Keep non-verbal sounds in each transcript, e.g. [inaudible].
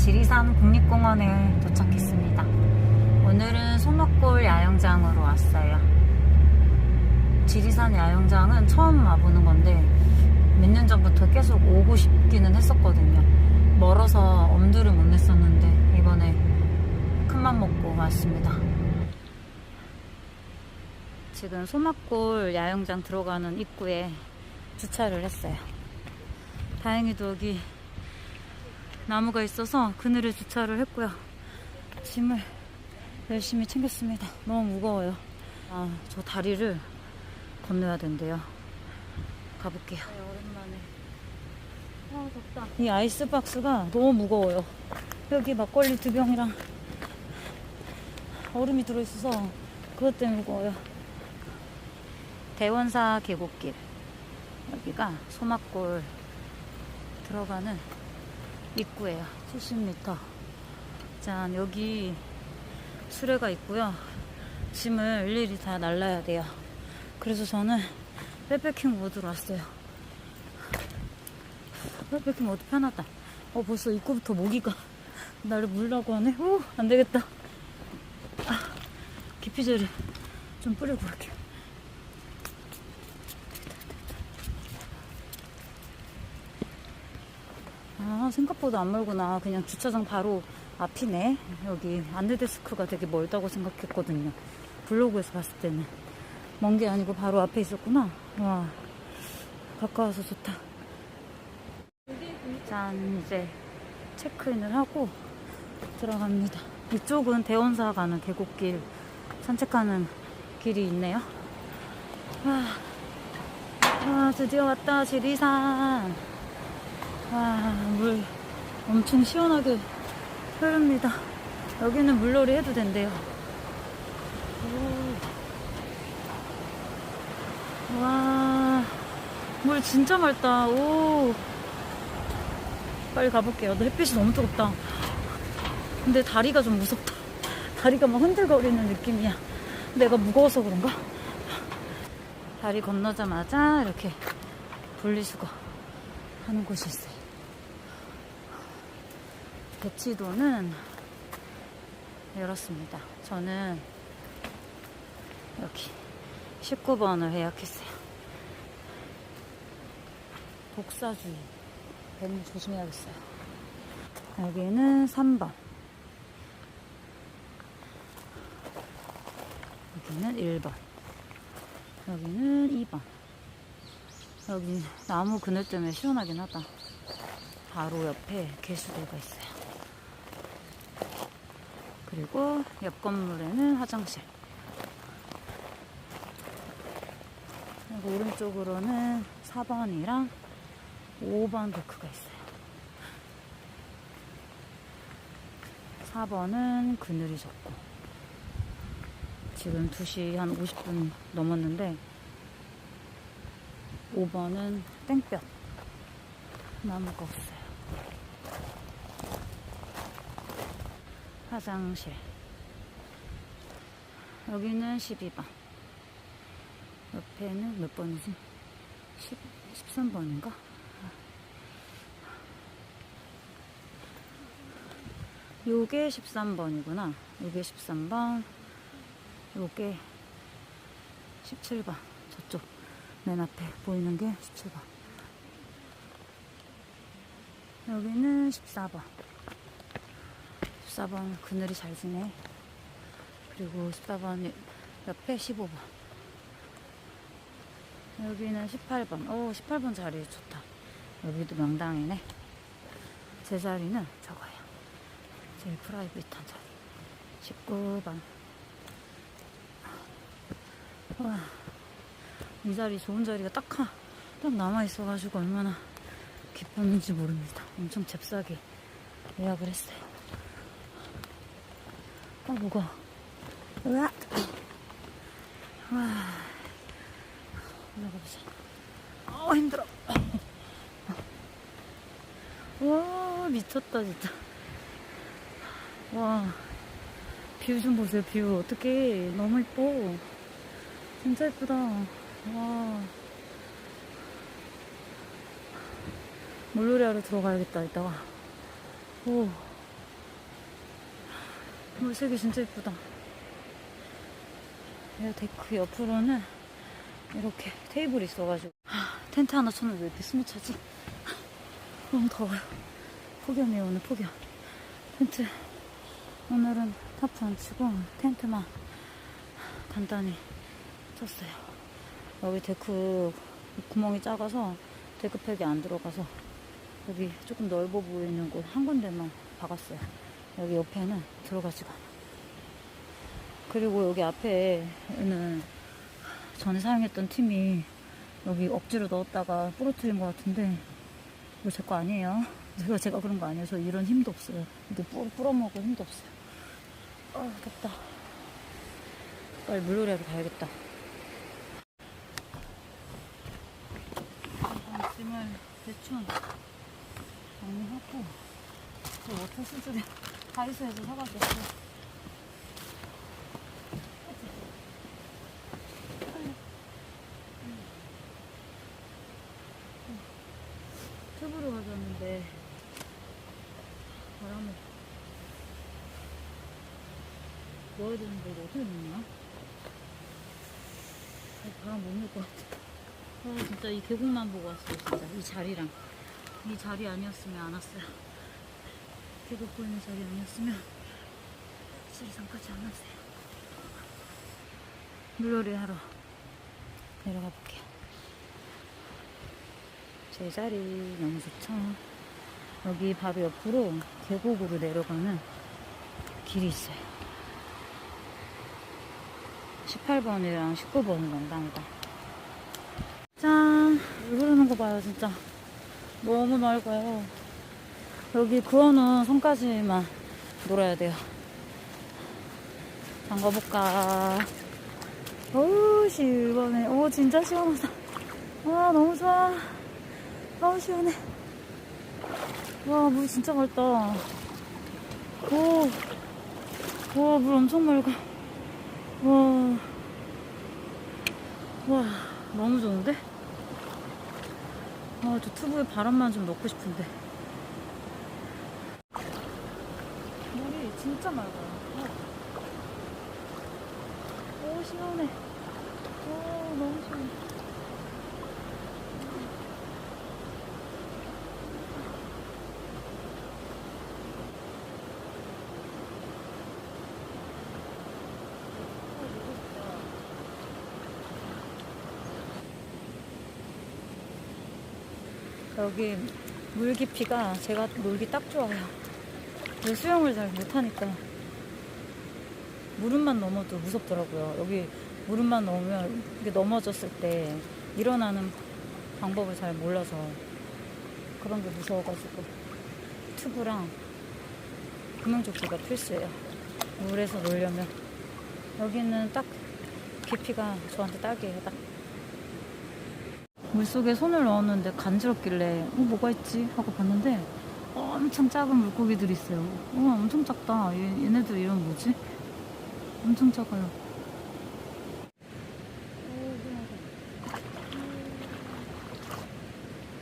지리산 국립공원에 도착했습니다. 오늘은 소막골 야영장으로 왔어요. 지리산 야영장은 처음 와보는 건데 몇 년 전부터 계속 오고 싶기는 했었거든요. 멀어서 엄두를 못 냈었는데 이번에 큰맘 먹고 왔습니다. 지금 소막골 야영장 들어가는 입구에 주차를 했어요. 다행히도 여기 나무가 있어서 그늘에 주차를 했고요. 짐을 열심히 챙겼습니다. 너무 무거워요. 아, 저 다리를 건너야 된대요. 가볼게요. 오랜만에. 아, 덥다. 이 아이스박스가 너무 무거워요. 여기 막걸리 두 병이랑 얼음이 들어있어서 그것 때문에 무거워요. 대원사 계곡길. 여기가 소막골 들어가는 입구예요. 70m. 짠, 여기 수레가 있고요. 짐을 일일이 다 날라야 돼요. 그래서 저는 백패킹 모드로 왔어요. 백패킹 모드 편하다. 어, 벌써 입구부터 모기가 [laughs] 나를 물라고 하네. 오, 안 되겠다. 아, 기피제를 좀 뿌리고 갈게요. 아, 생각보다 안 멀구나. 그냥 주차장 바로 앞이네. 여기 안내데스크가 되게 멀다고 생각했거든요. 블로그에서 봤을 때는. 먼 게 아니고 바로 앞에 있었구나. 와, 가까워서 좋다. 짠, 이제 체크인을 하고 들어갑니다. 이쪽은 대원사 가는 계곡길 산책하는 길이 있네요. 와, 와 드디어 왔다, 지리산. 와, 물 엄청 시원하게 흐릅니다. 여기는 물놀이 해도 된대요. 오. 와, 물 진짜 맑다. 오. 빨리 가볼게요. 너 햇빛이 너무 뜨겁다. 근데 다리가 좀 무섭다. 다리가 막 흔들거리는 느낌이야. 내가 무거워서 그런가? 다리 건너자마자 이렇게 분리수거 하는 곳이 있어요. 배치도는 열었습니다. 저는 여기 19번을 예약했어요. 독사주의. 뱀 조심해야겠어요. 여기는 3번. 여기는 1번. 여기는 2번. 여기 나무 그늘 때문에 시원하긴 하다. 바로 옆에 개수대가 있어요. 그리고 옆 건물에는 화장실. 그리고 오른쪽으로는 4번이랑 5번 데크가 있어요. 4번은 그늘이 졌고, 지금 2시 한 50분 넘었는데, 5번은 땡볕. 나무가 없어요. 화장실. 여기는 12번. 옆에는 몇 번이지? 10, 13번인가? 요게 13번이구나. 요게 13번. 요게 17번. 저쪽 맨 앞에 보이는 게 17번. 여기는 14번. 14번 그늘이 잘 지네. 그리고 14번 옆에 15번. 여기는 18번. 오, 18번 자리 좋다. 여기도 명당이네. 제 자리는 저거예요. 제일 프라이빗한 자리. 19번. 와, 이 자리 좋은 자리가 딱, 하, 딱 남아있어가지고 얼마나 기뻤는지 모릅니다. 엄청 잽싸게 예약을 했어요. 아, 무거워. 으악! 와, 올라가보자. 어, 힘들어. 와, 미쳤다, 진짜. 와, 뷰 좀 보세요, 뷰. 어떡해. 너무 이뻐. 진짜 이쁘다. 와. 물놀이 하러 들어가야겠다, 이따가. 오, 물색이 진짜 예쁘다. 이 데크 옆으로는 이렇게 테이블이 있어가지고 하, 텐트 하나 쳤는데 왜 이렇게 숨이 차지? 너무 더워요. 폭염이에요 오늘 폭염. 텐트 오늘은 타프 안 치고 텐트만 간단히 쳤어요. 여기 데크 구멍이 작아서 데크팩이 안 들어가서 여기 조금 넓어 보이는 곳 한 군데만 박았어요. 여기 옆에는 들어가지가 않아. 그리고 여기 앞에는 전에 사용했던 팀이 여기 억지로 넣었다가 부러뜨린 것 같은데 이거 제 거 아니에요. 제가 제가 그런 거 아니에요. 저 이런 힘도 없어요. 이렇게 뿌, 뿌려먹을 힘도 없어요. 아 덥다. 빨리 물놀이 하러 가야겠다. 짐을 대충 정리하고 저 워터 수술에 다이소에서 사가지고 튜브로 가졌는데 바람을 넣어야 되는데 이거 어떻게 넣냐? 바람 못 넣을 것 같아. 아 진짜 이 계곡만 보고 왔어요 진짜 이 자리랑 이 자리 아니었으면 안 왔어요. 계곡 보이는 자리 아니었으면 지리산까지 안 왔어요. 물놀이 하러 내려가 볼게요. 제 자리 너무 좋죠. 여기 바로 옆으로 계곡으로 내려가는 길이 있어요. 18번이랑 19번은 영당이다. 짠! 물 흐르는 거 봐요, 진짜. 너무 맑아요. 여기 그어놓은 손까지만 놀아야 돼요. 담가볼까. 오, 시원해. 오, 진짜 시원하다. 와, 너무 좋아. 아우, 시원해. 와, 물 진짜 맑다. 오, 와, 물 엄청 맑아. 와, 와, 너무 좋은데? 아, 저 튜브에 바람만 좀 넣고 싶은데. 물이 진짜 맑아요. 오, 시원해. 오, 너무 시원해. 여기 물 깊이가 제가 놀기 딱 좋아요. 근데 수영을 잘 못하니까 무릎만 넘어도 무섭더라고요. 여기 무릎만 넘으면 이게 넘어졌을 때 일어나는 방법을 잘 몰라서 그런 게 무서워가지고 튜브랑 구명조끼가 필수예요. 물에서 놀려면 여기는 딱 깊이가 저한테 딱이에요. 딱. 물속에 손을 넣었는데 간지럽길래 어, 뭐가 있지 하고 봤는데 엄청 작은 물고기들이 있어요. 어, 엄청 작다. 얘, 얘네들 이름 뭐지? 엄청 작아요.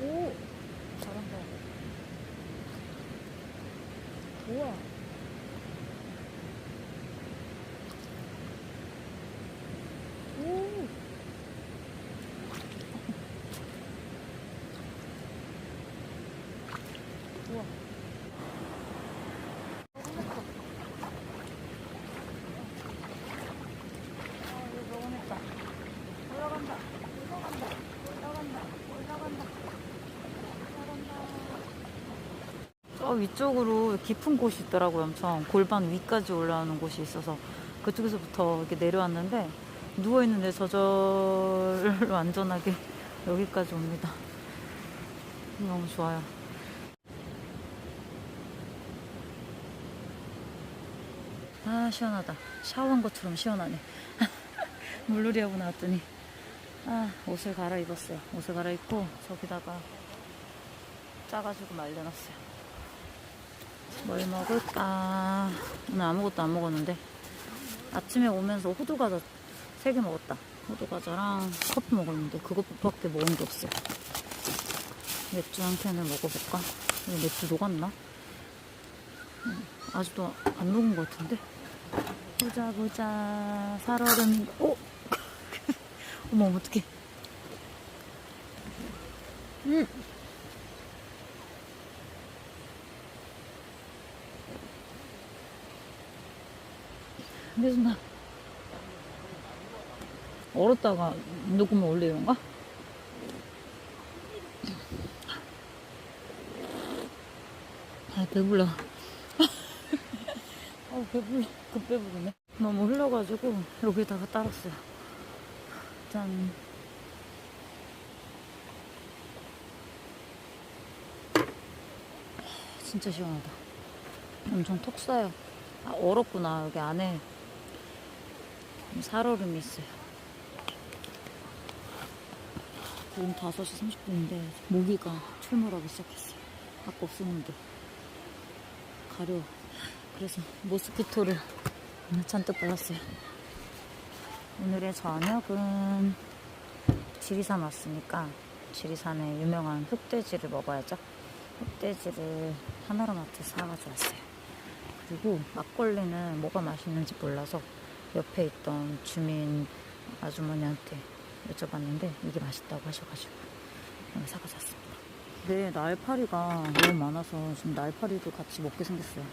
오, 잘한다. 우와. 오. 우와. 아, 이거 너무 했다. 올라간다. 올라간다. 올라간다. 올라간다. 저 위쪽으로 깊은 곳이 있더라고요. 엄청 골반 위까지 올라오는 곳이 있어서 그쪽에서부터 이렇게 내려왔는데 누워 있는데 저절로 [laughs] 안전하게 여기까지 옵니다. 너무 좋아요. 아 시원하다. 샤워한 것처럼 시원하네. [laughs] 물놀이 하고 나왔더니 아 옷을 갈아입었어요. 옷을 갈아입고 저기다가 짜가지고 말려놨어요. 뭘 먹을까? 오늘 아무것도 안 먹었는데 아침에 오면서 호두 과자 3개 먹었다. 호두 과자랑 커피 먹었는데 그것밖에 먹은 게 없어요. 맥주 한 캔을 먹어볼까? 맥주 녹았나? 음, 아직도 안 녹은 것 같은데? 보자 보자 살얼음 오 [laughs] 어머 어떡해 음 내준다 얼었다가 녹으면 원래 이런가? 아 배불러. [laughs] 아 배불러 급 배부르네. 너무 흘러가지고 여기다가 따랐어요. 짠. 진짜 시원하다. 엄청 톡 싸요 아 얼었구나 여기 안에 살얼음이 있어요. 지금 5시 30분인데 모기가 출몰하기 시작했어요. 아까 없었는데. 가려. 그래서 모스키토를 잔뜩 발랐어요. 오늘의 저녁은 지리산 왔으니까 지리산의 유명한 흑돼지를 먹어야죠. 흑돼지를 하나로마트에서 사가지고 왔어요. 그리고 막걸리는 뭐가 맛있는지 몰라서 옆에 있던 주민 아주머니한테 여쭤봤는데 이게 맛있다고 하셔가지고 사가지고 왔습니다. 네, 날파리가 너무 많아서 지금 날파리도 같이 먹게 생겼어요.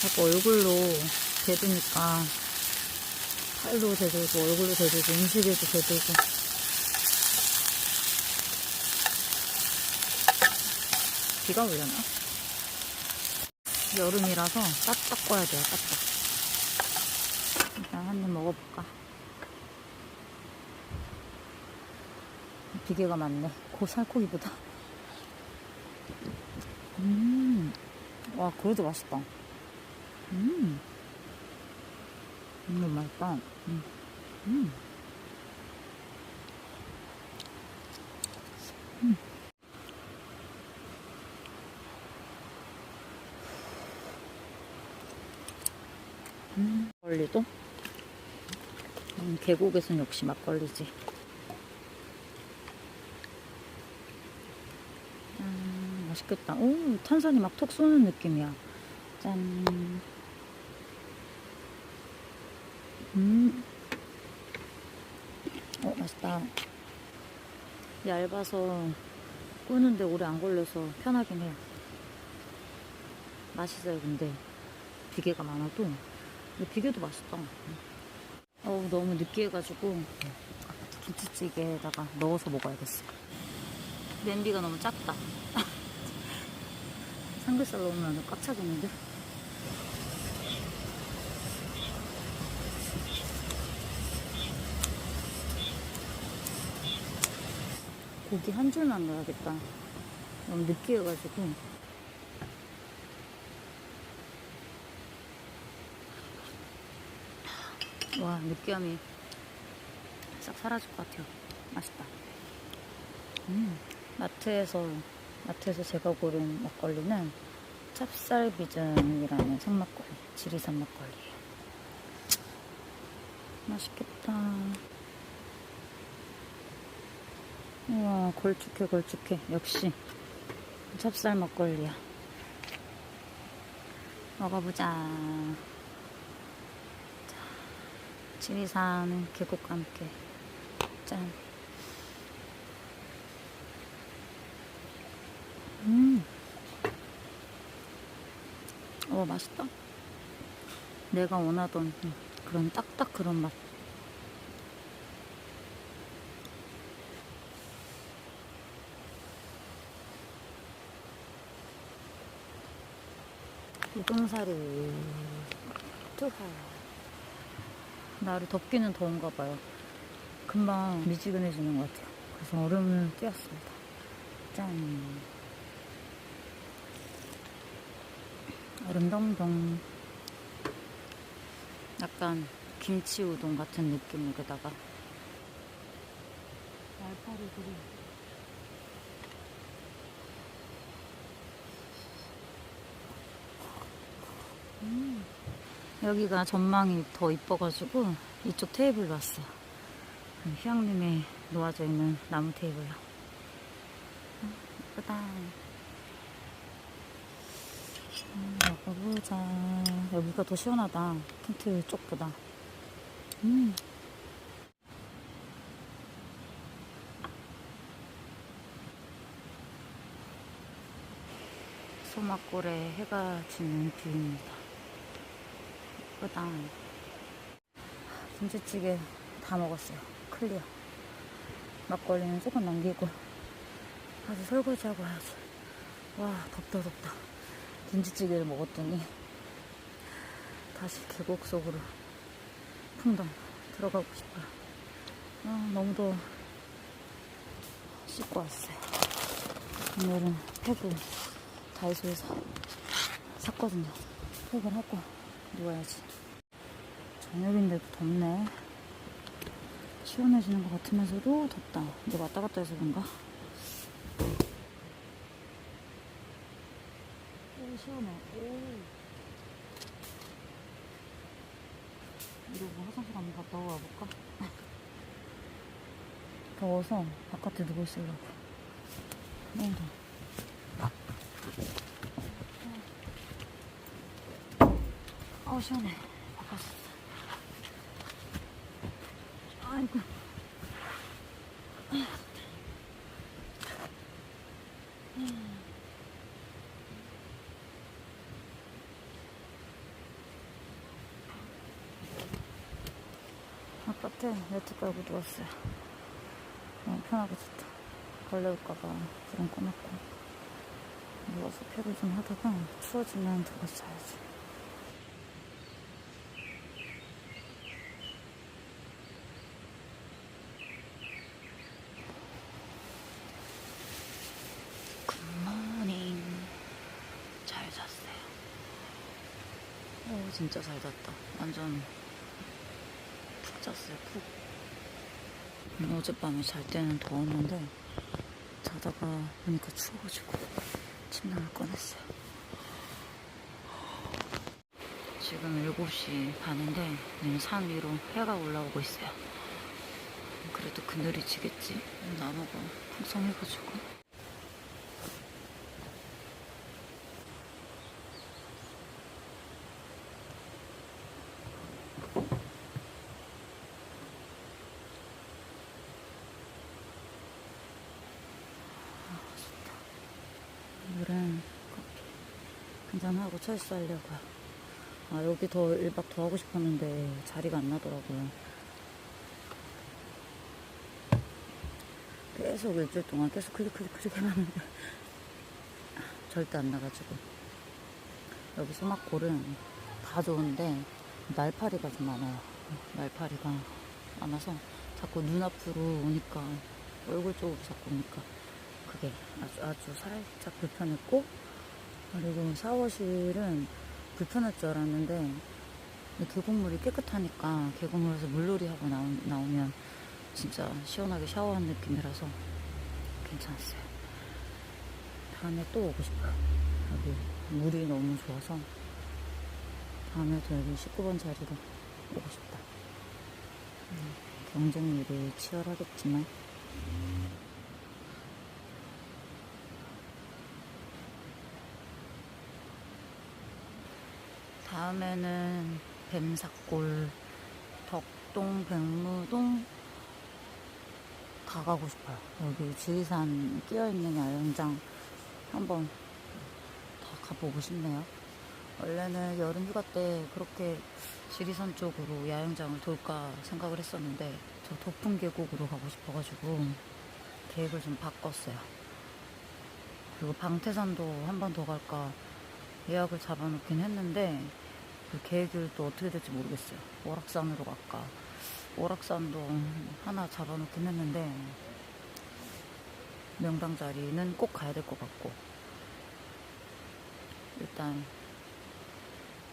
자꾸 얼굴로 대드니까 팔도 대들고 얼굴로 대들고 음식에도 대들고 비가 오려나? 여름이라서 싹싹 꺼야 돼요, 싹싹. 일단 한 입 먹어볼까? 비계가 많네. 고 살코기보다. 음, 와, 그래도 맛있다. 음, 너무 맛있다. 음, 음. 음, 막걸리도? 음, 계곡에선 역시 막걸리지. 음, 맛있겠다. 오, 탄산이 막 톡 쏘는 느낌이야. 짠. 음. 어, 맛있다. 얇아서 꾸는데 오래 안 걸려서 편하긴 해요. 맛있어요, 근데. 비계가 많아도. 근데 비계도 맛있다. 어우, 너무 느끼해가지고 김치찌개에다가 넣어서 먹어야겠어. 냄비가 너무 작다. [laughs] 삼겹살 넣으면 꽉 차겠는데? 고기 한 줄만 넣어야겠다. 너무 느끼해가지고. 와, 느끼함이 싹 사라질 것 같아요. 맛있다. 음, 마트에서, 마트에서 제가 고른 막걸리는 찹쌀비전이라는 생막걸리, 지리산 막걸리예요. 맛있겠다. 우와, 걸쭉해, 걸쭉해. 역시 찹쌀 막걸리야. 먹어보자. 자, 지리산 계곡과 함께 짠. 음. 어, 맛있다. 내가 원하던 그런 딱딱 그런 맛. 우동사리 투하 날이 덥기는 더운가 봐요. 금방 미지근해지는 것 같아요. 그래서 얼음을 띄웠습니다. 짠. 얼음 동동 약간 김치 우동 같은 느낌으로다가. 날파리들이 음. 여기가 전망이 더 이뻐가지고 이쪽 테이블 왔어요. 휴양림에 놓아져 있는 나무 테이블로. 음, 예쁘다. 음, 먹어보자. 여기가 더 시원하다. 텐트 쪽보다. 음. 소막골에 해가 지는 뷰입니다. 예쁘다. 김치찌개 다 먹었어요. 클리어. 막걸리는 조금 남기고. 아주 설거지하고 와야지. 와, 덥다, 덥다. 김치찌개를 먹었더니 다시 계곡 속으로 풍덩 들어가고 싶어요. 아, 너무 더워. 씻고 왔어요. 오늘은 팩을 다이소에서 샀거든요. 팩을 하고 누워야지. 저녁인데도 덥네. 시원해지는 것 같으면서도 덥다. 이제 왔다 갔다 해서 그런가? 오, 시원해. 오. 이러고 화장실 한번 갔다 와볼까? 더워서 바깥에 누워 있으려고. 너무 더워. 아우, 시원해. 바깥에. 아이고. 바깥에 네트 깔고 누웠어요. 너무 편하고 좋다. 걸레 올까봐 불은 꺼놨고. 누워서 팩을 좀 하다가 추워지면 들어가서 자야지. 굿모닝. 잘 잤어요. 오, 진짜 잘 잤다. 완전 푹 잤어요, 푹. 음, 어젯밤에 잘 때는 더웠는데, 자다가 보니까 추워가지고, 침낭을 꺼냈어요. 지금 7시 반인데, 산 위로 해가 올라오고 있어요. 그래도 그늘이 지겠지? 나무가 풍성해가지고. 오늘은 커피 한잔하고 철수 하려고요. 아, 여기 더 1박 더 하고 싶었는데 자리가 안 나더라고요. 계속 일주일 동안 계속 클릭 클릭 클릭 해놨는데 [laughs] 절대 안 나가지고 여기 소막골은 다 좋은데 날파리가 좀 많아요. 날파리가 많아서 자꾸 눈앞으로 오니까 얼굴 쪽으로 자꾸 오니까 그게 아주 아주 살짝 불편했고 그리고 샤워실은 불편할 줄 알았는데 이 계곡물이 깨끗하니까 계곡물에서 물놀이 하고 나오, 나오면 진짜 시원하게 샤워한 느낌이라서 괜찮았어요. 다음에 또 오고 싶어요. 여기 물이 너무 좋아서 다음에도 여기 19번 자리로 오고 싶다. 음, 경쟁률이 치열하겠지만 다음에는 뱀사골, 덕동, 백무동 다 가고 싶어요. 여기 지리산 끼어있는 야영장 한번 다 가보고 싶네요. 원래는 여름 휴가 때 그렇게 지리산 쪽으로 야영장을 돌까 생각을 했었는데 저 도풍 계곡으로 가고 싶어가지고 계획을 좀 바꿨어요. 그리고 방태산도 한 번 더 갈까 예약을 잡아놓긴 했는데 그 계획을 또 어떻게 될지 모르겠어요. 오락산으로 갈까. 오락산도 하나 잡아놓긴 했는데 명당 자리는 꼭 가야 될 것 같고 일단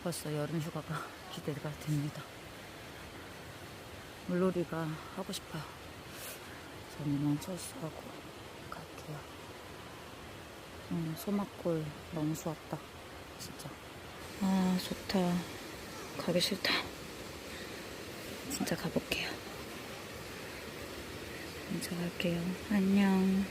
벌써 여름 휴가가 [laughs] 기대가 됩니다. 물놀이가 하고 싶어요. 저는 철수하고 갈게요. 음, 소막골 너무 좋았다. 진짜. 아, 좋다. 가기 싫다. 진짜 가볼게요. 진짜 갈게요. 안녕.